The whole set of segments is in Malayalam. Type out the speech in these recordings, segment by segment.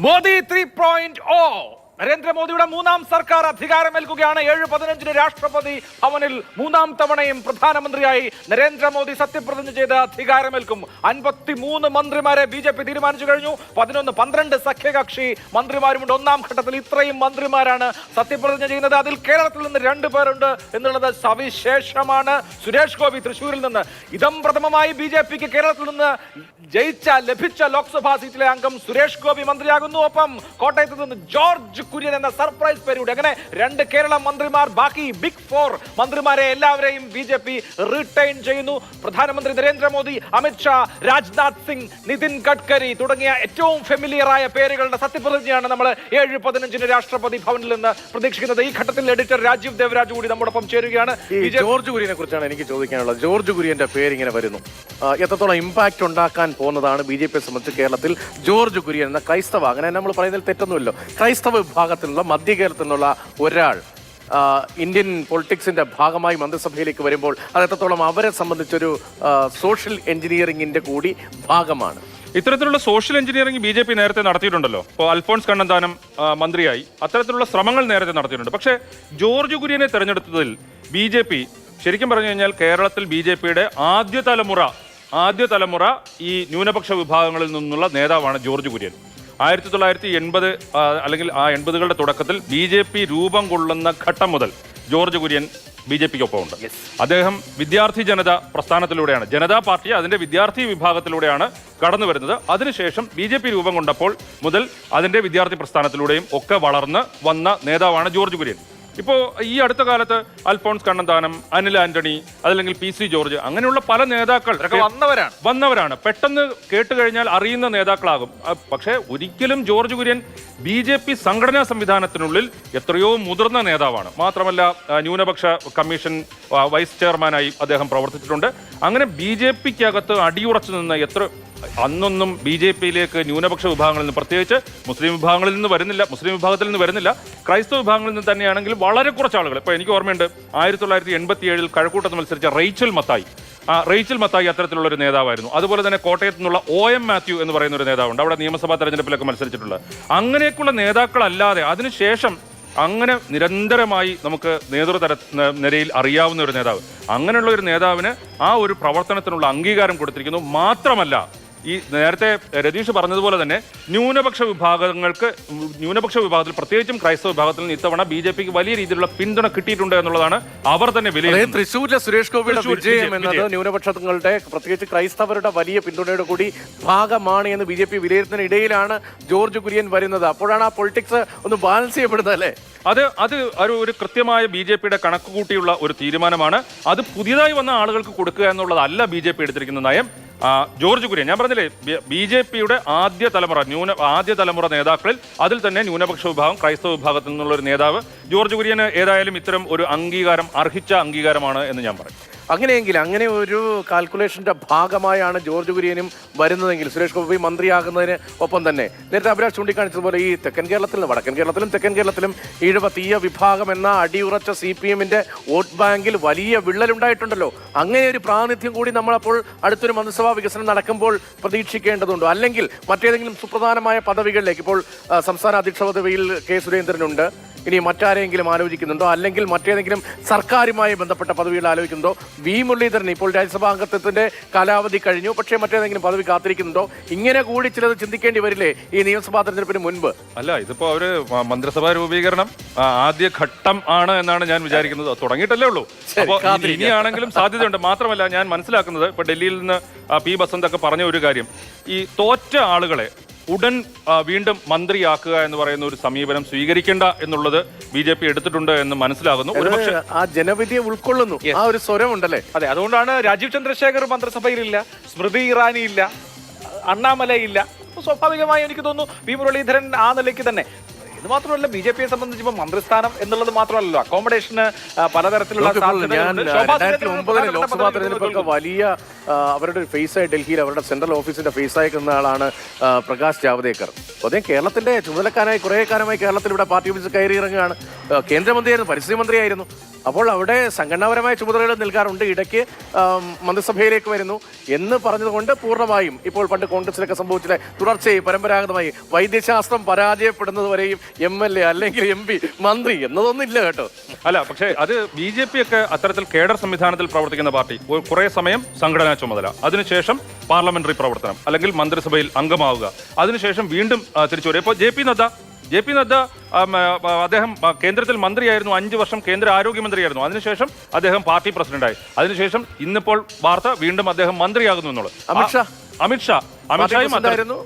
മോദി ത്രീ പോയിന്റ് ഓ നരേന്ദ്രമോദിയുടെ മൂന്നാം സർക്കാർ അധികാരമേൽക്കുകയാണ്. ഏഴ് പതിനഞ്ചിന് രാഷ്ട്രപതി ഭവനിൽ മൂന്നാം തവണയും പ്രധാനമന്ത്രിയായി നരേന്ദ്രമോദി സത്യപ്രതിജ്ഞ ചെയ്ത് അധികാരമേൽക്കും. അൻപത്തി മൂന്ന് മന്ത്രിമാരെ ബി ജെ പി തീരുമാനിച്ചു കഴിഞ്ഞു. പതിനൊന്ന് പന്ത്രണ്ട് സഖ്യകക്ഷി മന്ത്രിമാരുമുണ്ട്. ഒന്നാം ഘട്ടത്തിൽ ഇത്രയും മന്ത്രിമാരാണ് സത്യപ്രതിജ്ഞ ചെയ്യുന്നത്. അതിൽ കേരളത്തിൽ നിന്ന് രണ്ടു പേരുണ്ട് എന്നുള്ളത് സവിശേഷമാണ്. സുരേഷ് ഗോപി തൃശൂരിൽ നിന്ന്. ഇതം പ്രഥമമായി ബി ജെ പിക്ക് കേരളത്തിൽ നിന്ന് ജയിച്ച ലഭിച്ച ലോക്സഭാ സീറ്റിലെ അംഗം സുരേഷ് ഗോപി മന്ത്രിയാകുന്നു. ഒപ്പം കോട്ടയത്ത് നിന്ന് ജോർജ് കുര്യൻ എന്ന സർപ്രൈസ് പേരുടെ അങ്ങനെ രണ്ട് കേരള മന്ത്രിമാർ ബാക്കി ബിഗ് ഫോർ മന്ത്രിമാരെ എല്ലാവരെയും ബി ജെ പി റിട്ടൈൻ ചെയ്യുന്നു. പ്രധാനമന്ത്രി നരേന്ദ്രമോദി അമിത്ഷാ രാജ്നാഥ് സിംഗ് നിതിൻ ഗഡ്കരി തുടങ്ങിയ ഏറ്റവും ഫെമിലിയർ ആയ പേരുകളുടെ സത്യപ്രതിജ്ഞയാണ് നമ്മൾ ഏഴ് പതിനഞ്ചിന് രാഷ്ട്രപതി ഭവനിൽ നിന്ന് പ്രതീക്ഷിക്കുന്നത്. ഈ ഘട്ടത്തിൽ എഡിറ്റർ രാജീവ് ദേവരാജ് കൂടി നമ്മോടൊപ്പം ചേരുകയാണ്. ജോർജ് കുര്യനെ കുറിച്ചാണ് എനിക്ക് ചോദിക്കാനുള്ളത്. ജോർജ് കുര്യന്റെ പേര് ഇങ്ങനെ വരുന്നു എത്രത്തോളം ഇമ്പാക്ട് ഉണ്ടാക്കാൻ പോകുന്നതാണ് ബി ജെ പിയെ സംബന്ധിച്ച് കേരളത്തിൽ ജോർജ് കുര്യൻ എന്ന ക്രൈസ്തവ അങ്ങനെ നമ്മൾ പറയുന്നതിൽ തെറ്റൊന്നുമില്ലോ. ക്രൈസ്തവ വിഭാഗത്തിലുള്ള മധ്യ കേരളത്തിൽ നിന്നുള്ള ഒരാൾ ഇന്ത്യൻ പൊളിറ്റിക്സിന്റെ ഭാഗമായി മന്ത്രിസഭയിലേക്ക് വരുമ്പോൾ അത് എത്രത്തോളം അവരെ സംബന്ധിച്ചൊരു സോഷ്യൽ എഞ്ചിനീയറിംഗിന്റെ കൂടി ഭാഗമാണ്. ഇത്തരത്തിലുള്ള social engineering B J P നേരത്തെ നടത്തിയിട്ടുണ്ടല്ലോ. ഇപ്പോൾ അൽഫോൺസ് കണ്ണന്താനം മന്ത്രിയായി. അത്തരത്തിലുള്ള ശ്രമങ്ങൾ നേരത്തെ നടത്തിയിട്ടുണ്ട്. പക്ഷേ ജോർജ് കുര്യനെ തെരഞ്ഞെടുത്തതിൽ ബി ജെ പി ശരിക്കും പറഞ്ഞു കഴിഞ്ഞാൽ കേരളത്തിൽ ബി ജെ പിയുടെ ആദ്യ തലമുറ ആദ്യ തലമുറ ഈ ന്യൂനപക്ഷ വിഭാഗങ്ങളിൽ നിന്നുള്ള നേതാവാണ് ജോർജ് കുര്യൻ. ആയിരത്തി തൊള്ളായിരത്തി എൺപത് അല്ലെങ്കിൽ ആ എൺപതുകളുടെ തുടക്കത്തിൽ ബി ജെ പി രൂപം കൊള്ളുന്ന ഘട്ടം മുതൽ ജോർജ് കുര്യൻ ബി ജെ പിക്കൊപ്പമുണ്ട്. അദ്ദേഹം വിദ്യാർത്ഥി ജനത പ്രസ്ഥാനത്തിലൂടെയാണ്. ജനതാ പാർട്ടി അതിന്റെ വിദ്യാർത്ഥി വിഭാഗത്തിലൂടെയാണ് കടന്നു വരുന്നത്. അതിനുശേഷം ബി ജെ പി രൂപം കൊണ്ടപ്പോൾ മുതൽ അതിന്റെ വിദ്യാർത്ഥി പ്രസ്ഥാനത്തിലൂടെയും ഒക്കെ വളർന്ന് വന്ന നേതാവാണ് ജോർജ് കുര്യൻ. ഇപ്പോൾ ഈ അടുത്ത കാലത്ത് അൽഫോൺസ് കണ്ണന്താനം അനിൽ ആന്റണി അതല്ലെങ്കിൽ പി സി ജോർജ് അങ്ങനെയുള്ള പല നേതാക്കൾ വന്നവരാണ്. വന്നവരാണ്. പെട്ടെന്ന് കേട്ട് കഴിഞ്ഞാൽ അറിയുന്ന നേതാക്കളാകും. പക്ഷേ ഒരിക്കലും George Kurian B J P സംഘടനാ സംവിധാനത്തിനുള്ളിൽ എത്രയോ മുതിർന്ന നേതാവാണ്. മാത്രമല്ല ന്യൂനപക്ഷ കമ്മീഷൻ വൈസ് ചെയർമാനായി അദ്ദേഹം പ്രവർത്തിച്ചിട്ടുണ്ട്. അങ്ങനെ ബി ജെ പിക്കകത്ത് അടിയുറച്ചു നിന്ന് എത്ര അന്നൊന്നും ബി ജെ പിയിലേക്ക് ന്യൂനപക്ഷ വിഭാഗങ്ങളിൽ നിന്ന് പ്രത്യേകിച്ച് മുസ്ലിം വിഭാഗങ്ങളിൽ നിന്ന് വരുന്നില്ല മുസ്ലിം വിഭാഗത്തിൽ നിന്ന് വരുന്നില്ല. ക്രൈസ്തവ വിഭാഗങ്ങളിൽ നിന്ന് തന്നെയാണെങ്കിൽ വളരെ കുറച്ച് ആളുകൾ ഇപ്പോൾ എനിക്ക് ഓർമ്മയുണ്ട് ആയിരത്തി തൊള്ളായിരത്തി എൺപത്തി ഏഴിൽ കഴക്കൂട്ടത്ത് മത്സരിച്ച റെയ്ച്ചൽ മത്തായി. ആ റേച്ചൽ മത്തായി അത്തരത്തിലുള്ള ഒരു നേതാവായിരുന്നു. അതുപോലെ തന്നെ കോട്ടയത്ത് നിന്നുള്ള ഒ എം മാത്യു എന്ന് പറയുന്ന ഒരു നേതാവുണ്ട്. അവിടെ നിയമസഭാ തെരഞ്ഞെടുപ്പിലൊക്കെ മത്സരിച്ചിട്ടുള്ളത് അങ്ങനെയൊക്കെയുള്ള നേതാക്കളല്ലാതെ അതിനുശേഷം അങ്ങനെ നിരന്തരമായി നമുക്ക് നേതൃതര നിരയിൽ അറിയാവുന്ന ഒരു നേതാവ്. അങ്ങനെയുള്ള ഒരു നേതാവിന് ആ ഒരു പ്രവർത്തനത്തിനുള്ള അംഗീകാരം കൊടുത്തിരിക്കുന്നു. മാത്രമല്ല ഈ നേരത്തെ രതീഷ് പറഞ്ഞതുപോലെ തന്നെ ന്യൂനപക്ഷ വിഭാഗങ്ങൾക്ക് ന്യൂനപക്ഷ വിഭാഗത്തിൽ പ്രത്യേകിച്ചും ക്രൈസ്തവ വിഭാഗത്തിൽ നിന്ന് ഇത്തവണ ബി ജെ പിക്ക് വലിയ രീതിയിലുള്ള പിന്തുണ കിട്ടിയിട്ടുണ്ട് എന്നുള്ളതാണ് അവർ തന്നെ വിലയിരുത്തുന്നത്. തൃശ്ശൂരിലെ സുരേഷ് ഗോപിയുടെ വിജയം എന്നത് ന്യൂനപക്ഷങ്ങളുടെ പ്രത്യേകിച്ച് ക്രൈസ്തവരുടെ വലിയ പിന്തുണയുടെ കൂടി ഭാഗമാണ് എന്ന് ബി ജെ പി വിലയിരുത്തുന്നതിനിടയിലാണ് ജോർജ് കുര്യൻ വരുന്നത്. അപ്പോഴാണ് ആ പൊളിറ്റിക്സ് ഒന്ന് ബാലൻസ് ചെയ്യപ്പെടുന്നത് അല്ലേ? അത് അത് ഒരു ഒരു കൃത്യമായ ബി ജെ പിയുടെ കണക്ക് കൂട്ടിയുള്ള ഒരു തീരുമാനമാണ്. അത് പുതിയതായി വന്ന ആളുകൾക്ക് കൊടുക്കുക എന്നുള്ളതല്ല ബി ജെ പി എടുത്തിരിക്കുന്ന നയം. ജോർജ് കുര്യൻ. ഞാൻ പറഞ്ഞില്ലേ ബി ജെ പിയുടെ ആദ്യ തലമുറ ന്യൂന ആദ്യ തലമുറ നേതാക്കളിൽ അതിൽ തന്നെ ന്യൂനപക്ഷ വിഭാഗം ക്രൈസ്തവ വിഭാഗത്തിൽ നിന്നുള്ള ഒരു നേതാവ് ജോർജ് കുര്യന് ഏതായാലും ഇത്തരം ഒരു അംഗീകാരം അർഹിച്ച അംഗീകാരമാണ് എന്ന് ഞാൻ പറയും. അങ്ങനെയെങ്കിൽ അങ്ങനെ ഒരു കാൽക്കുലേഷന്റെ ഭാഗമായാണ് ജോർജ് കുര്യനും വരുന്നതെങ്കിൽ സുരേഷ് ഗോപി മന്ത്രിയാകുന്നതിന് ഒപ്പം തന്നെ നേരത്തെ അഭിലാഷ് ചൂണ്ടിക്കാണിച്ചതുപോലെ ഈ തെക്കൻ കേരളത്തിൽ വടക്കൻ കേരളത്തിലും തെക്കൻ കേരളത്തിലും ഈഴവ തീയ വിഭാഗം എന്ന അടിയുറച്ച സി പി എമ്മിന്റെ വോട്ട് ബാങ്കിൽ വലിയ വിള്ളലുണ്ടായിട്ടുണ്ടല്ലോ. അങ്ങനെ ഒരു പ്രാതിനിധ്യം കൂടി നമ്മളപ്പോൾ അടുത്തൊരു മന്ത്രിസഭാ വികസനം നടക്കുമ്പോൾ പ്രതീക്ഷിക്കേണ്ടതുണ്ടോ. അല്ലെങ്കിൽ മറ്റേതെങ്കിലും സുപ്രധാനമായ പദവികളിലേക്ക് ഇപ്പോൾ സംസ്ഥാന അധ്യക്ഷ പദവിയിൽ കെ സുരേന്ദ്രനുണ്ട്. ഇനി മറ്റാരെങ്കിലും ആലോചിക്കുന്നുണ്ടോ? അല്ലെങ്കിൽ മറ്റേതെങ്കിലും സർക്കാരുമായി ബന്ധപ്പെട്ട പദവികൾ ആലോചിക്കുന്നുണ്ടോ? വി മുരളീധരൻ ഇപ്പോൾ രാജ്യസഭാ അംഗത്വത്തിന്റെ കാലാവധി കഴിഞ്ഞു. പക്ഷേ മറ്റേതെങ്കിലും പദവി കാത്തിരിക്കുന്നുണ്ടോ? ഇങ്ങനെ കൂടി ചിലത് ചിന്തിക്കേണ്ടി വരില്ലേ ഈ നിയമസഭാ തെരഞ്ഞെടുപ്പിന് മുൻപ്? അല്ല ഇതിപ്പോ അവർ മന്ത്രിസഭാ രൂപീകരണം ആദ്യ ഘട്ടം ആണ് എന്നാണ് ഞാൻ വിചാരിക്കുന്നത്. തുടങ്ങിയിട്ടല്ലേ ഉള്ളൂ. അപ്പോൾ ഇനിയാണെങ്കിലും സാധ്യതയുണ്ട്. മാത്രമല്ല ഞാൻ മനസ്സിലാക്കുന്നത് ഇപ്പൊ ഡൽഹിയിൽ നിന്ന് പി ബസന്ത് ഒക്കെ പറഞ്ഞ ഒരു കാര്യം. ഈ തോറ്റ ആളുകളെ ഉടൻ വീണ്ടും മന്ത്രിയാക്കുക എന്ന് പറയുന്ന ഒരു സമീപനം സ്വീകരിക്കേണ്ട എന്നുള്ളത് ബി ജെ പി എടുത്തിട്ടുണ്ട് എന്ന് മനസ്സിലാകുന്നു. ഒരുപക്ഷെ ആ ജനവിധിയെ ഉൾക്കൊള്ളുന്നു. ആ ഒരു സ്വരമുണ്ടല്ലേ? അതെ അതുകൊണ്ടാണ് രാജീവ് ചന്ദ്രശേഖർ മന്ത്രിസഭയിലില്ല സ്മൃതി ഇറാനി ഇല്ല അണ്ണാമല ഇല്ല സ്വാഭാവികമായി എനിക്ക് തോന്നുന്നു വി മുരളീധരൻ ആ നിലയ്ക്ക് തന്നെ ഇത് മാത്രമല്ല ബി ജെ പിയെ സംബന്ധിച്ച് ഇപ്പൊ മന്ത്രിസ്ഥാനം എന്നുള്ളത് മാത്രമല്ലല്ലോ. അക്കോമഡേഷന് പലതരത്തിലുള്ള ലോക്സഭാ തെരഞ്ഞെടുപ്പൊക്കെ വലിയ അവരുടെ ഫേസ് ആയി ഡൽഹിയിൽ അവരുടെ സെൻട്രൽ ഓഫീസിന്റെ ഫേസ് ആയി കിടന്ന ആളാണ് പ്രകാശ് ജാവദേക്കർ. അദ്ദേഹം കേരളത്തിന്റെ ചുമതലക്കാരായി കുറെ കാലമായി കേരളത്തിൽ ഇവിടെ പാർട്ടി ഓഫീസിൽ കയറി ഇറങ്ങുകയാണ് കേന്ദ്രമന്ത്രിയായിരുന്നു പരിസ്ഥിതി മന്ത്രിയായിരുന്നു. അപ്പോൾ അവിടെ സംഘടനാപരമായ ചുമതലകൾ നിൽക്കാറുണ്ട്. ഇടയ്ക്ക് മന്ത്രിസഭയിലേക്ക് വരുന്നു എന്ന് പറഞ്ഞതുകൊണ്ട് പൂർണമായും ഇപ്പോൾ പണ്ട് കോൺഗ്രസിലൊക്കെ സംഭവിച്ചത് തുടർച്ചയായി പരമ്പരാഗതമായി വൈദ്യശാസ്ത്രം പരാജയപ്പെടുന്നത് വരെയും എം എൽ എ അല്ലെങ്കിൽ എം പി മന്ത്രി എന്നതൊന്നും ഇല്ല കേട്ടോ. അല്ല പക്ഷേ അത് ബി ജെ പി ഒക്കെ അത്തരത്തിൽ കേഡർ സംവിധാനത്തിൽ പ്രവർത്തിക്കുന്ന പാർട്ടി. കുറേ സമയം സംഘടനാ ചുമതല. അതിനുശേഷം പാർലമെന്ററി പ്രവർത്തനം അല്ലെങ്കിൽ മന്ത്രിസഭയിൽ അംഗമാവുക. അതിനുശേഷം വീണ്ടും തിരിച്ചു വരും ഇപ്പോൾ J P Nadda J P Nadda അദ്ദേഹം കേന്ദ്രത്തിൽ മന്ത്രിയായിരുന്നു അഞ്ച് വർഷം കേന്ദ്ര ആരോഗ്യമന്ത്രിയായിരുന്നു. അതിനുശേഷം അദ്ദേഹം പാർട്ടി പ്രസിഡന്റായി. അതിനുശേഷം ഇന്നിപ്പോൾ വാർത്ത വീണ്ടും അദ്ദേഹം മന്ത്രിയാകുന്നു എന്നുള്ളത്. അമിത്ഷാ? അമിത്ഷാ ഉണ്ടായിരുന്നു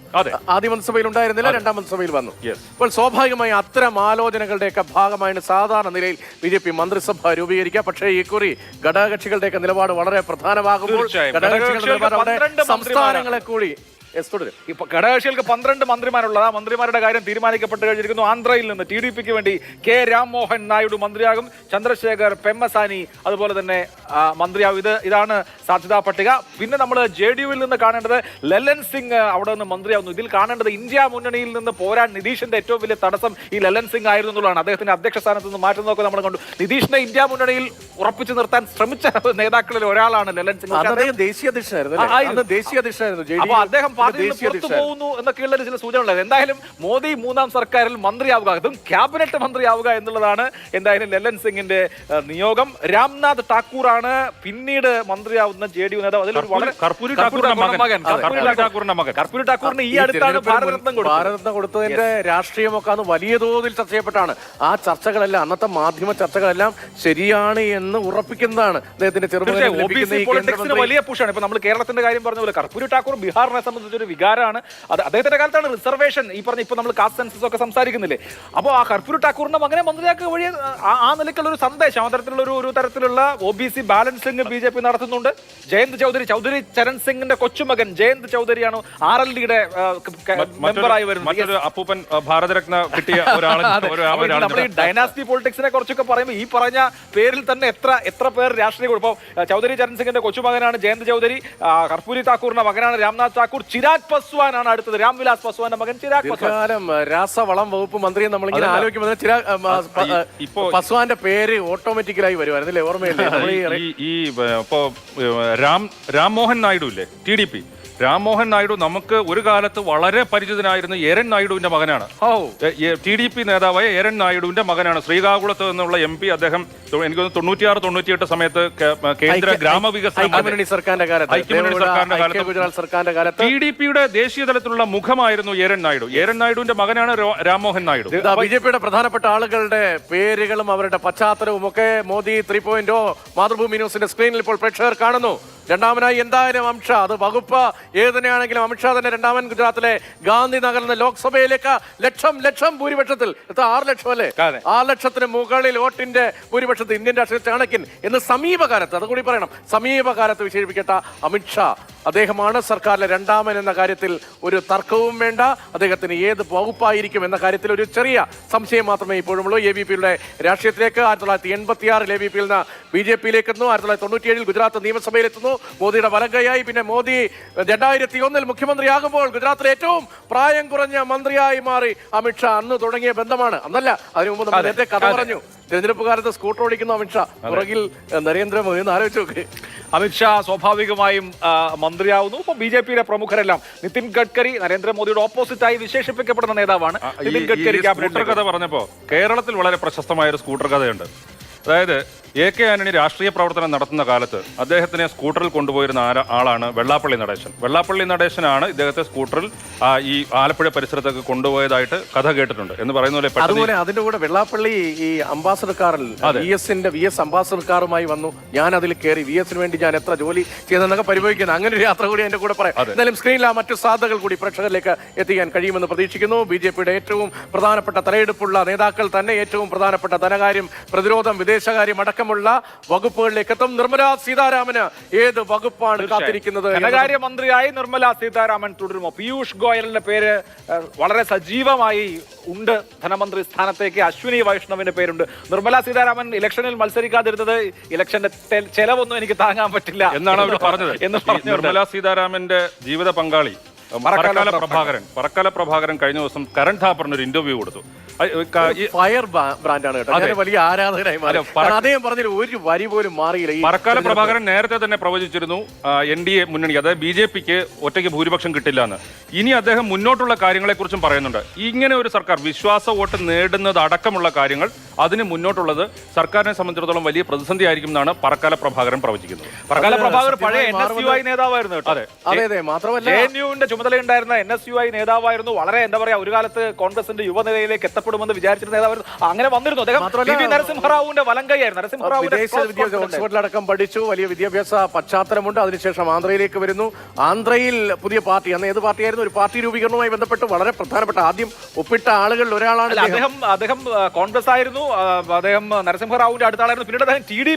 ആദ്യ മന്ത്രിസഭയിൽ ഉണ്ടായിരുന്നില്ല രണ്ടാം മന്ത്രിസഭയിൽ വന്നു. അപ്പോൾ സ്വാഭാവികമായി അത്തരം ആലോചനകളുടെയൊക്കെ ഭാഗമായാണ് സാധാരണ നിലയിൽ ബി ജെ പി മന്ത്രിസഭ രൂപീകരിക്കുക. പക്ഷേ ഇക്കുറി ഘടകകക്ഷികളുടെയൊക്കെ നിലപാട് വളരെ പ്രധാനമാകുമ്പോൾ. ഘടകകക്ഷികളുടെ സംസ്ഥാനങ്ങളെ കൂടി Yes, തുടരും. ഇപ്പൊ ഘടകകക്ഷികൾക്ക് പന്ത്രണ്ട് മന്ത്രിമാരുള്ളത്. ആ മന്ത്രിമാരുടെ കാര്യം തീരുമാനിക്കപ്പെട്ട് കഴിഞ്ഞിരിക്കുന്നു. ആന്ധ്രയിൽ നിന്ന് ടി ഡി പിക്ക് വേണ്ടി കെ രാംമോഹൻ നായിഡു മന്ത്രിയാകും. ചന്ദ്രശേഖർ പെമ്മസാനി അതുപോലെ തന്നെ മന്ത്രിയാകും. ഇത് ഇതാണ് സാധ്യതാ പട്ടിക. പിന്നെ നമ്മൾ ജെ ഡി യുവിൽ നിന്ന് കാണേണ്ടത് ലല്ലൻ സിംഗ് അവിടെ നിന്ന് മന്ത്രിയാവുന്നു. ഇതിൽ കാണേണ്ടത് ഇന്ത്യ മുന്നണിയിൽ നിന്ന് പോരാൻ നിതീഷിന്റെ ഏറ്റവും വലിയ തടസ്സം ഈ ലല്ലൻ സിംഗ് ആയിരുന്നു എന്നുള്ളതാണ്. അദ്ദേഹത്തിന്റെ അധ്യക്ഷ സ്ഥാനത്ത് നിന്ന് മാറ്റം നോക്കുക നമ്മൾ കണ്ടു. നിതീഷിനെ ഇന്ത്യ മുന്നണിയിൽ ഉറപ്പിച്ചു നിർത്താൻ ശ്രമിച്ച നേതാക്കളിൽ ഒരാളാണ് ലല്ലൻ സിംഗ്. ദേശീയ അധ്യക്ഷനായിരുന്നു ദേശീയ അധ്യക്ഷനായിരുന്നു അദ്ദേഹം ദേശീയ പോകുന്നു എന്നൊക്കെയുള്ള ചില സൂചനകൾ എന്തായാലും മോദി മൂന്നാം സർക്കാരിൽ മന്ത്രിയാവുക അതും ക്യാബിനറ്റ് മന്ത്രിയാവുക എന്നുള്ളതാണ് എന്തായാലും ലല്ലൻ സിംഗിന്റെ നിയോഗം. രാംനാഥ് ടാക്കൂറാണ് പിന്നീട് മന്ത്രിയാവുന്ന ജെ ഡി യു നേതാവ്. അതിലൊരു വളരെ കർപ്പൂരി ടാക്കൂറിന് ഈ അടുത്താണ് ഭാരതരത്നം കൊടുത്തത്. ഭാരതരത്നം കൊടുത്തതിന്റെ രാഷ്ട്രീയമൊക്കെ അന്ന് വലിയ തോതിൽ ചർച്ച ചെയ്യപ്പെട്ടാണ് ആ ചർച്ചകളെല്ലാം അന്നത്തെ മാധ്യമ ചർച്ചകളെല്ലാം ശരിയാണ് എന്ന് ഉറപ്പിക്കുന്നതാണ് അദ്ദേഹത്തിന്റെ ചെറുപ്പം വലിയ പുഷാണ് ഇപ്പൊ നമ്മൾ കേരളത്തിന്റെ കാര്യം പറഞ്ഞ പോലെ കർപ്പൂരി ടാക്കൂർ ബീഹാറിനെ സംബന്ധിച്ച് ഒരു വികാരമാണ്. അത് അദ്ദേഹത്തിന്റെ കാലത്താണ് റിസർവേഷൻ ഈ പറഞ്ഞ ഇപ്പൊ നമ്മൾ കാസ്റ്റ് സെൻസസ് ഒക്കെ സംസാരിക്കുന്നില്ലേ? അപ്പോൾ ആ കർഫ്യൂ ടാക്കൂറിന്റെ മകനെ മന്ത്രിയാക്കുക വഴി ആ- ആ നിലയ്ക്കുള്ള ഒരു സന്ദേശം അത്തരത്തിലുള്ള ഒരു ഒരു തരത്തിലുള്ള O B C balancing B J P നടത്തുന്നുണ്ട്. ജയന്ത് ചൗധരി ചൗധരി ചരൺ സിംഗിന്റെ കൊച്ചുമകൻ ജയന്ത് ചൗധരിയാണ് ആർ എൽ ഡിയുടെ മെമ്പറായി വരുന്നത്. അപ്പൂപ്പൻ ആ, ഭാരതരത്ന കിട്ടിയ ഒരാൾ നമ്മൾ ഈ ഡൈനാസ്റ്റി പൊളിറ്റിക്സിനെ കുറിച്ചൊക്കെ പറയുമ്പോൾ ഈ പറഞ്ഞ പേരിൽ തന്നെ എത്ര എത്ര പേർ രാഷ്ട്രീയ കുഴപ്പം ചൗധരി ചരൺ സിംഗിന്റെ കൊച്ചുമകനാണ് ജയന്ത് ചൗധരി. ആ, കർപ്പൂരി താക്കൂറിന്റെ മകനാണ് രാംനാഥ് താക്കൂർ ചിരാഗ് പസ്വാൻ ആണ് അടുത്തത് രാംവിലാസ് പസ്വാന്റെ മകൻ ചിരാഗ് പസ്വാൻ. രാസവളം വകുപ്പ് മന്ത്രിയെ നമ്മൾ ഇങ്ങനെ ആലോചിക്കുമ്പോൾ ചിരാഗ് ഇപ്പോ- പസ്വാന്റെ പേര് ഓട്ടോമാറ്റിക്കലായി വരുമായിരുന്നില്ലേ ഓർമ്മയില്ലേ? ഈ ഇപ്പോ രാം രാംമോഹൻ നായിഡു ഇല്ലേ? T D P. Rammohan Naidu നമുക്ക് ഒരു കാലത്ത് വളരെ പരിചിതനായിരുന്ന എരൻ നായിഡുവിന്റെ മകനാണ്. ഓ ടി ഡി പി നേതാവായ എരൻ നായിഡുവിന്റെ മകനാണ്. ശ്രീകാകുളത്ത് നിന്നുള്ള എം പി അദ്ദേഹം എനിക്ക് തൊണ്ണൂറ്റിയാറ് തൊണ്ണൂറ്റിയെട്ട് സമയത്ത് കേന്ദ്ര ഗ്രാമവികസന സർക്കാരിന്റെ കാലത്ത് ഗുജറാത്ത് സർക്കാരിന്റെ കാലത്ത് ടി ഡി പിയുടെ ദേശീയ തലത്തിലുള്ള മുഖമായിരുന്നു എരൻ നായിഡു. എരൻ നായിഡുവിന്റെ മകനാണ് രാംമോഹൻ നായിഡു. ബി ജെ പിയുടെ പ്രധാനപ്പെട്ട ആളുകളുടെ പേരുകളും അവരുടെ പശ്ചാത്തലവും ഒക്കെ മോദി ത്രീ പോയിന്റ് മാതൃഭൂമി ന്യൂസിന്റെ സ്ക്രീനിൽ ഇപ്പോൾ പ്രേക്ഷകർ കാണുന്നു. രണ്ടാമനായി എന്തായാലും അംഷ അത് വകുപ്പ് ഏതിനെയാണെങ്കിലും അമിത്ഷാ തന്നെ രണ്ടാമൻ ഗുജറാത്തിലെ ഗാന്ധിനഗറിൽ നിന്ന് ലോക്സഭയിലേക്ക് ലക്ഷം ലക്ഷം ഭൂരിപക്ഷത്തിൽ എത്ര ആറ് ലക്ഷം അല്ലേ. ആറ് ലക്ഷത്തിന് മുകളിൽ വോട്ടിന്റെ ഭൂരിപക്ഷത്തിൽ ഇന്ത്യൻ രാഷ്ട്രീയ ചാണക്യൻ എന്ന് സമീപകാലത്ത് അതുകൂടി പറയണം സമീപകാലത്ത് വിശേഷിപ്പിക്കട്ട അമിത്ഷാ അദ്ദേഹമാണ് സർക്കാരിലെ രണ്ടാമൻ എന്ന കാര്യത്തിൽ ഒരു തർക്കവും വേണ്ട. അദ്ദേഹത്തിന് ഏത് വകുപ്പായിരിക്കും എന്ന കാര്യത്തിൽ ഒരു ചെറിയ സംശയം മാത്രമേ ഇപ്പോഴുമുള്ളൂ. എ ബി പിയുടെ രാഷ്ട്രീയത്തിലേക്ക് ആയിരത്തി തൊള്ളായിരത്തി എൺപത്തി ആറിൽ എ ബി പിയിൽ നിന്ന് ബി ജെ പിയിലേക്ക് എത്തുന്നു. ആയിരത്തി തൊള്ളായിരത്തി തൊണ്ണൂറ്റിയേഴിൽ ഗുജറാത്ത് നിയമസഭയിലെത്തുന്നു മോദിയുടെ വലങ്കയായി. പിന്നെ മോദി രണ്ടായിരത്തി ഒന്നിൽ മുഖ്യമന്ത്രിയാകുമ്പോൾ ഗുജറാത്തിലെ ഏറ്റവും പ്രായം കുറഞ്ഞ മന്ത്രിയായി മാറി അമിത്ഷാ അന്ന് തുടങ്ങിയ ബന്ധമാണ്. അന്നല്ല അതിനു മുമ്പ് നമ്മൾ നേരത്തെ കഥ പറഞ്ഞു. തിരഞ്ഞെടുപ്പ് കാലത്ത് സ്കൂട്ടർ ഓടിക്കുന്ന അമിത്ഷാ പുറകിൽ നരേന്ദ്രമോദി എന്ന് ആലോചിച്ച് നോക്ക്. അമിത്ഷാ സ്വാഭാവികമായും മന്ത്രിയാവുന്നു. ഇപ്പൊ ബി ജെ പിയിലെ പ്രമുഖരെല്ലാം നിതിൻ ഗഡ്കരി നരേന്ദ്രമോദിയുടെ ഓപ്പോസിറ്റായി വിശേഷിപ്പിക്കപ്പെടുന്ന നേതാവാണ് നിതിൻ ഗഡ്കരി സ്കൂട്ടർ കഥ പറഞ്ഞപ്പോ കേരളത്തിൽ വളരെ പ്രശസ്തമായ ഒരു സ്കൂട്ടർ കഥയുണ്ട്. അതായത് എ കെ ആന്റണി രാഷ്ട്രീയ പ്രവർത്തനം നടത്തുന്ന കാലത്ത് അദ്ദേഹത്തിനെ സ്കൂട്ടറിൽ കൊണ്ടുപോയിരുന്ന ആളാണ് വെള്ളാപ്പള്ളി നടേശൻ. വെള്ളാപ്പള്ളി നടേശനാണ് ഇദ്ദേഹത്തെ സ്കൂട്ടറിൽ ഈ ആലപ്പുഴ പരിസരത്തൊക്കെ കൊണ്ടുപോയതായിട്ട് കഥ കേട്ടിട്ടുണ്ട് എന്ന് പറയുന്ന പോലെ അതുപോലെ അതിന്റെ കൂടെ വെള്ളാപ്പള്ളി ഈ അംബാസഡർ കാറിൽ വി എസിന്റെ വി എസ് അംബാസഡർ കാറുമായി വന്നു. ഞാൻ അതിൽ കയറി വി എസിന് വേണ്ടി ഞാൻ എത്ര ജോലി ചെയ്തെന്നൊക്കെ പരിഭവിക്കുന്നു. അങ്ങനെ ഒരു യാത്ര കൂടി എന്റെ കൂടെ പറയാം. എന്തായാലും സ്ക്രീനിൽ ആ മറ്റു സാധ്യതകൾ കൂടി പ്രേക്ഷകരിലേക്ക് എത്തിക്കാൻ കഴിയുമെന്ന് പ്രതീക്ഷിക്കുന്നു. ബി ജെ പിയുടെ ഏറ്റവും പ്രധാനപ്പെട്ട തലയെടുപ്പുള്ള നേതാക്കൾ തന്നെ ഏറ്റവും പ്രധാനപ്പെട്ട ധനകാര്യം പ്രതിരോധം വിദേശകാര്യം അടക്കമുള്ള വകുപ്പുകളിലേക്ക് എത്തും. നിർമ്മലാ സീതാരാമന് ഏത് വകുപ്പാണ് കാത്തിരിക്കുന്നത് ധനകാര്യമന്ത്രിയായി ധനകാര്യ മന്ത്രിയായി നിർമ്മല സീതാരാമൻ തുടരുമോ? പീയൂഷ് ഗോയലിന്റെ പേര് വളരെ സജീവമായി ഉണ്ട്. ധനമന്ത്രി സ്ഥാനത്തേക്ക് അശ്വിനി വൈഷ്ണവിന്റെ പേരുണ്ട്. നിർമ്മല സീതാരാമൻ ഇലക്ഷനിൽ മത്സരിക്കാതിരുന്നത് ഇലക്ഷന്റെ ചെലവൊന്നും എനിക്ക് താങ്ങാൻ പറ്റില്ല. എന്നാണ് അവർ പറഞ്ഞത്. എന്ന് പറഞ്ഞു നിർമ്മല സീതാരാമന്റെ ജീവിത പങ്കാളി മറക്കാല പറക്കാല പ്രഭാകരൻ. പറക്കാല പ്രഭാകരൻ കഴിഞ്ഞ ദിവസം കരൺ ഥാപ്പറിന് ഒരു ഇന്റർവ്യൂ കൊടുത്തു. ഫയർ ബ്രാൻഡാണ് കേട്ടോ. ഞാൻ വലിയ ആരാധകനായി മാറി. അദ്ദേഹം പറഞ്ഞതിൽ ഒരു വരി പോലും മാറിയില്ല മറക്കാല പ്രഭാകരൻ നേരത്തെ തന്നെ പ്രവചിച്ചിരുന്നു എൻ ഡി എ മുന്നണി അതായത് ബി ജെ പിക്ക് ഒറ്റയ്ക്ക് ഭൂരിപക്ഷം കിട്ടില്ല എന്ന്. ഇനി അദ്ദേഹം മുന്നോട്ടുള്ള കാര്യങ്ങളെക്കുറിച്ചും പറയുന്നുണ്ട്. ഇങ്ങനെ ഒരു സർക്കാർ വിശ്വാസ വോട്ട് നേടുന്നത് അടക്കമുള്ള കാര്യങ്ങൾ അതിന് മുന്നോട്ടുള്ളത് സർക്കാരിനെ സംബന്ധിച്ചിടത്തോളം വലിയ പ്രതിസന്ധി ആയിരിക്കും എന്നാണ് പറക്കാല പ്രഭാകരൻ പ്രവചിക്കുന്നത്. പറക്കാല പ്രഭാകർ പഴയ എൻ എസ് യു ഐ നേതാവായിരുന്നു കേട്ടോ. അതെ അതെ മാത്രമല്ല ജെ എൻ യുവിന്റെ ചുമതലയുണ്ടായിരുന്ന എൻ എസ് യു ഐ നേതാവായിരുന്നു. വളരെ എന്താ പറയാ ഒരു കാലത്ത് കോൺഗ്രസിന്റെ യുവനിരയിലേക്ക് എത്തപ്പെടുമെന്ന് വിചാരിച്ചിരുന്ന നേതാവായിരുന്നു അങ്ങനെ വന്നിരുന്നു. അദ്ദേഹം നരസിംഹറാവുവിന്റെ വലങ്കയായിരുന്നു. വിദ്യാഭ്യാസം പഠിച്ചു. വലിയ വിദ്യാഭ്യാസ പശ്ചാത്തലമുണ്ട്. അതിനുശേഷം ആന്ധ്രയിലേക്ക് വരുന്നു. ആന്ധ്രയിൽ പുതിയ പാർട്ടി അന്ന് ഏത് പാർട്ടിയായിരുന്നു? ഒരു പാർട്ടി രൂപീകരണവുമായി ബന്ധപ്പെട്ട് വളരെ പ്രധാനപ്പെട്ട ആദ്യം ഒപ്പിട്ട ആളുകളിൽ ഒരാളാണ് അദ്ദേഹം അദ്ദേഹം കോൺഗ്രസ് ആയിരുന്നു. അദ്ദേഹം നരസിംഹറാവുവിന്റെ അടുത്താളായിരുന്നു. പിന്നീട് അദ്ദേഹം ടി ഡി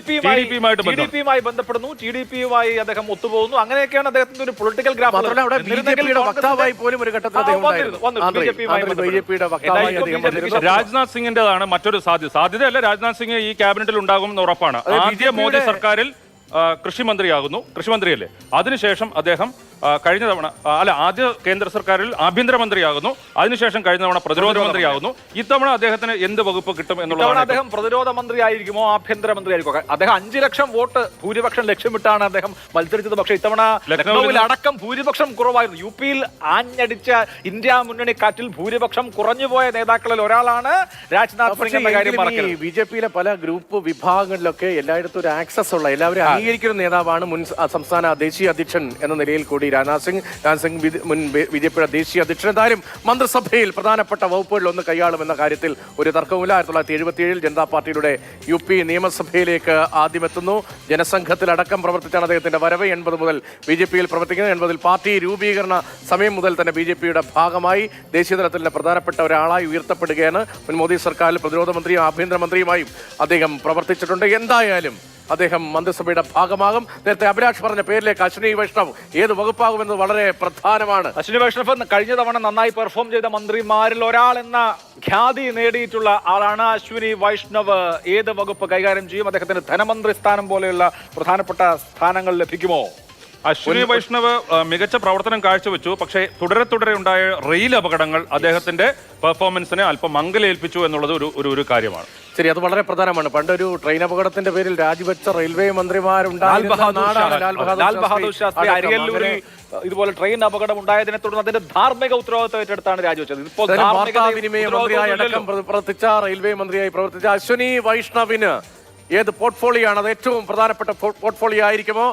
പിയുമായി ബന്ധപ്പെടുന്നു. ടി ഡി പിയുമായി അദ്ദേഹം ഒത്തുപോകുന്നു. അങ്ങനെയൊക്കെയാണ് അദ്ദേഹത്തിന്റെ ഒരു പൊളിറ്റിക്കൽ ഗ്രാഫ് വക്താവായി പോലും ഒരു ഘട്ടത്തിൽ അദ്ദേഹം ബി ജെ പിയുടെ വക്താവായി അദ്ദേഹം രാജ്നാഥ് സിംഗിന്റേതാണ് മറ്റൊരു സാധ്യത. സാധ്യതയല്ല രാജ്നാഥ് സിംഗ് ഈ ക്യാബിനറ്റിൽ ഉണ്ടാകും എന്ന് ഉറപ്പാണ്. ആദ്യ മോദി സർക്കാരിൽ കൃഷിമന്ത്രിയാകുന്നു. കൃഷിമന്ത്രിയല്ലേ? അതിനുശേഷം അദ്ദേഹം കഴിഞ്ഞ തവണ അല്ല ആദ്യ കേന്ദ്ര സർക്കാരിൽ ആഭ്യന്തരമന്ത്രിയാകുന്നു. അതിനുശേഷം കഴിഞ്ഞ തവണ പ്രതിരോധ മന്ത്രിയാകുന്നു. ഇത്തവണ അദ്ദേഹത്തിന് എന്ത് വകുപ്പ് കിട്ടും എന്നുള്ളതാണ് അദ്ദേഹം പ്രതിരോധ മന്ത്രി ആയിരിക്കുമോ ആഭ്യന്തര മന്ത്രി ആയിരിക്കുമോ അദ്ദേഹം അഞ്ച് ലക്ഷം വോട്ട് ഭൂരിപക്ഷം ലക്ഷ്യമിട്ടാണ് അദ്ദേഹം മത്സരിച്ചത്. പക്ഷേ ഇത്തവണ ലക്നൗവിൽ ലക്നൌവിൽ അടക്കം ഭൂരിപക്ഷം കുറവായിരുന്നു. യു പിയിൽ ആഞ്ഞടിച്ച ഇന്ത്യ മുന്നണി കാറ്റിൽ ഭൂരിപക്ഷം കുറഞ്ഞുപോയ നേതാക്കളിൽ ഒരാളാണ് രാജ്നാഥ് സിംഗ് എന്ന കാര്യം ബി ജെ പിയിലെ പല ഗ്രൂപ്പ് വിഭാഗങ്ങളിലൊക്കെ എല്ലായിടത്തും ഒരു ആക്സസ് ഉള്ള എല്ലാവരും അംഗീകരിക്കുന്ന നേതാവാണ് മുൻ സംസ്ഥാന ദേശീയ അധ്യക്ഷൻ എന്ന നിലയിൽ കൂടി രാജ്നാഥ് സിംഗ് രാജ്നാഥ് സിംഗ് മുൻ ബി ജെ പിയുടെ ദേശീയ അധ്യക്ഷൻ. എന്തായാലും മന്ത്രിസഭയിൽ പ്രധാനപ്പെട്ട വകുപ്പുകളിൽ ഒന്ന് കൈയാളുമെന്ന കാര്യത്തിൽ ഒരു തർക്കവുമില്ല. ആയിരത്തി തൊള്ളായിരത്തി എഴുപത്തി ഏഴിൽ ജനതാ പാർട്ടിയുടെ യു പി നിയമസഭയിലേക്ക് ആദ്യമെത്തുന്നു. ജനസംഘത്തിലടക്കം പ്രവർത്തിച്ചാണ് അദ്ദേഹത്തിന്റെ വരവ്. എൺപത് മുതൽ ബി ജെ പിയിൽ പ്രവർത്തിക്കുന്നത്. എൺപതിൽ പാർട്ടി രൂപീകരണ സമയം മുതൽ തന്നെ ബി ജെ പിയുടെ ഭാഗമായി ദേശീയ തലത്തിലെ പ്രധാനപ്പെട്ട ഒരാളായി ഉയർത്തപ്പെടുകയാണ്. മുൻ മോദി സർക്കാരിൽ പ്രതിരോധ മന്ത്രിയും ആഭ്യന്തരമന്ത്രിയുമായും അദ്ദേഹം പ്രവർത്തിച്ചിട്ടുണ്ട്. എന്തായാലും അദ്ദേഹം മന്ത്രിസഭയുടെ ഭാഗമാകും. നേരത്തെ അഭിലാഷ് പറഞ്ഞ പേരിലേക്ക് അശ്വിനി വൈഷ്ണവ് ഏത് വകുപ്പാകുമെന്നത് വളരെ പ്രധാനമാണ്. അശ്വിനി വൈഷ്ണവ് കഴിഞ്ഞ തവണ നന്നായി പെർഫോം ചെയ്ത മന്ത്രിമാരിൽ ഒരാൾ എന്ന ഖ്യാതി നേടിയിട്ടുള്ള ആളാണ് അശ്വിനി വൈഷ്ണവ്. ഏത് വകുപ്പ് കൈകാര്യം ചെയ്യും? അദ്ദേഹത്തിന് ധനമന്ത്രി സ്ഥാനം പോലെയുള്ള പ്രധാനപ്പെട്ട സ്ഥാനങ്ങൾ ലഭിക്കുമോ? അശ്വിനി വൈഷ്ണവ് മികച്ച പ്രവർത്തനം കാഴ്ചവെച്ചു. പക്ഷേ തുടരെ തുടരെ ഉണ്ടായ റെയിൽ അപകടങ്ങൾ അദ്ദേഹത്തിന്റെ പെർഫോമൻസിനെ അല്പം മംഗലേൽപ്പിച്ചു എന്നുള്ളത് ഒരു ഒരു ഒരു കാര്യമാണ്. ശരി അത് വളരെ പ്രധാനമാണ്. പണ്ടൊരു ട്രെയിൻ അപകടത്തിന്റെ പേരിൽ രാജിവെച്ച റെയിൽവേ മന്ത്രിമാരുണ്ടായിരുന്നു ഇതുപോലെ ട്രെയിൻ അപകടം ഉണ്ടായതിനെ തുടർന്ന് അതിന്റെ ധാർമ്മിക ഉത്തരവാദിത്വം ഏറ്റെടുത്താണ് രാജിവെച്ചത്. ഇപ്പോൾ മന്ത്രിയായി അടക്കം പ്രവർത്തിച്ച റെയിൽവേ മന്ത്രിയായി പ്രവർത്തിച്ച അശ്വിനി വൈഷ്ണവിന് ഏത് പോർട്ട്ഫോളിയോ ആണ്? അത് ഏറ്റവും പ്രധാനപ്പെട്ട പോർട്ട്ഫോളിയോ ആയിരിക്കുമോ?